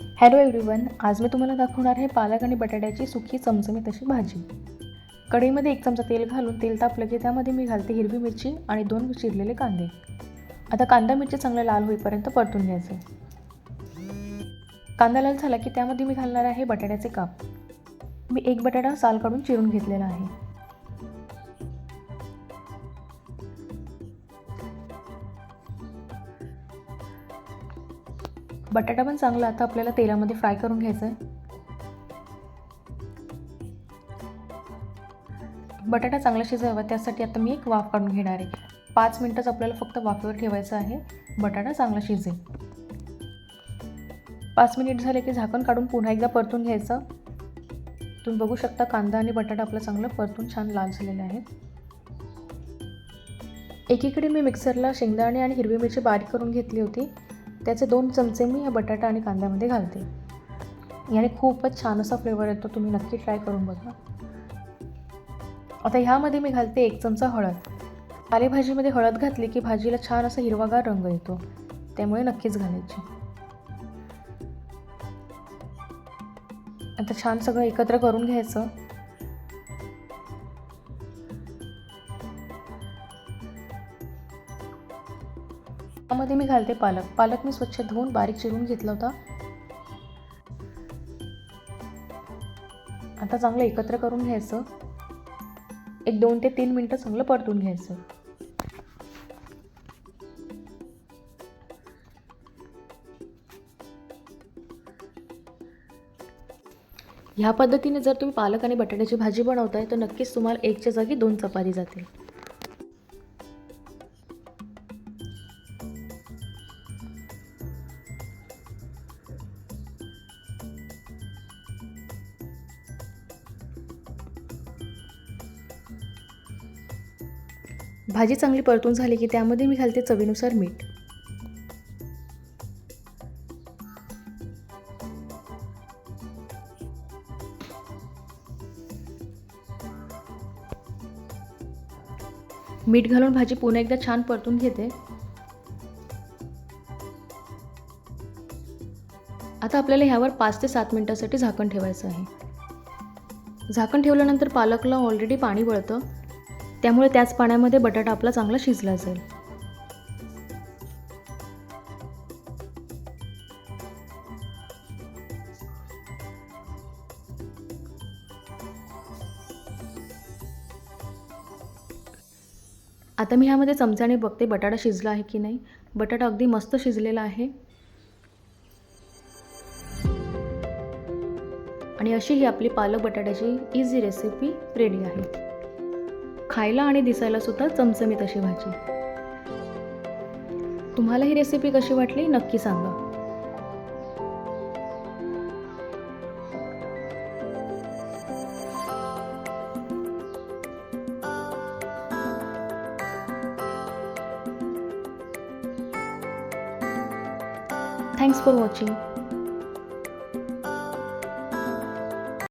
Hello everyone आज मी तुम्हाला दाखवणार आहे पालक आणि बटाट्याची सुकी चमचमीत अशी भाजी. कढईमध्ये एक चमचा तेल घालून तेल तापलं की त्यामध्ये मी घालते हिरवी मिरची आणि दोन चिरलेले कांदे. आता कांदा मिरची चांगले लाल होईपर्यंत परतून घ्यायचे. कांदा लाल झाला की त्यामध्ये मी घालणार आहे बटाट्याचे काप. मी एक बटाटा साल काढून चिरून घेतलेला आहे. बटाटा पण चांगला आता आपल्याला तेलामध्ये फ्राय करून घ्यायचा आहे बटाटा चांगला शिजावा त्यासाठी आता मी एक वाफ काढून घेणार आहे. पाच मिनटंच आपल्याला फक्त वाफेवर ठेवायचं आहे. बटाटा चांगला शिजेल. पाच मिनिट झाले की झाकण काढून पुन्हा एकदा परतून घ्यायचं. तुम्ही बघू शकता कांदा आणि बटाटा आपलं चांगलं परतून छान लाल झालेले आहेत. एकीकडे मी मिक्सरला शेंगदाणे आणि हिरवी मिरची बारीक करून घेतली होती. त्याचे दोन चमचे मी या बटाटा आणि कांद्यामध्ये घालते. याने खूपच छान असा फ्लेवर येतो तुम्ही नक्की ट्राय करून बघा. आता ह्यामध्ये मी घालते एक चमचा हळद. पालेभाजीमध्ये हळद घातली की भाजीला छान असा हिरवागार रंग येतो. त्यामुळे नक्कीच घालायची. आता छान सगळं एकत्र करून घ्यायचं. त्यामध्ये मी घालते पालक. पालक मी स्वच्छ धुवून बारीक चिरून घेतला होता. आता चांगलं एकत्र करून घ्यायचं. एक दोन ते तीन मिनटं चांगलं परतून घ्यायचं. ह्या पद्धतीने जर तुम्ही पालक आणि बटाट्याची भाजी बनवताय तर नक्कीच तुम्हाला एकच्या जागी दोन चपाती जातील. भाजी चांगली परतून झाली की त्यामध्ये मी घालते चवीनुसार मीठ. मीठ घालून भाजी पुन्हा एकदा छान परतून घेते. आता आपल्याला ह्यावर पाच ते सात मिनटासाठी झाकण ठेवायचं आहे. झाकण ठेवल्यानंतर पालकला ऑलरेडी पाणी वळतं. त्यामुळे त्याच पाण्यामध्ये बटाटा आपला चांगला शिजला जाईल. आता मी ह्यामध्ये चमच्याने बघते बटाटा शिजला आहे की नाही. बटाटा अगदी मस्त शिजलेला आहे. आणि अशी ही आपली पालक बटाट्याची इझी रेसिपी रेडी आहे. खायला आणि दिसायला सुद्धा चमचमीत अशी भाजी. तुम्हाला ही रेसिपी कशी वाटली नक्की सांगा. Thanks for watching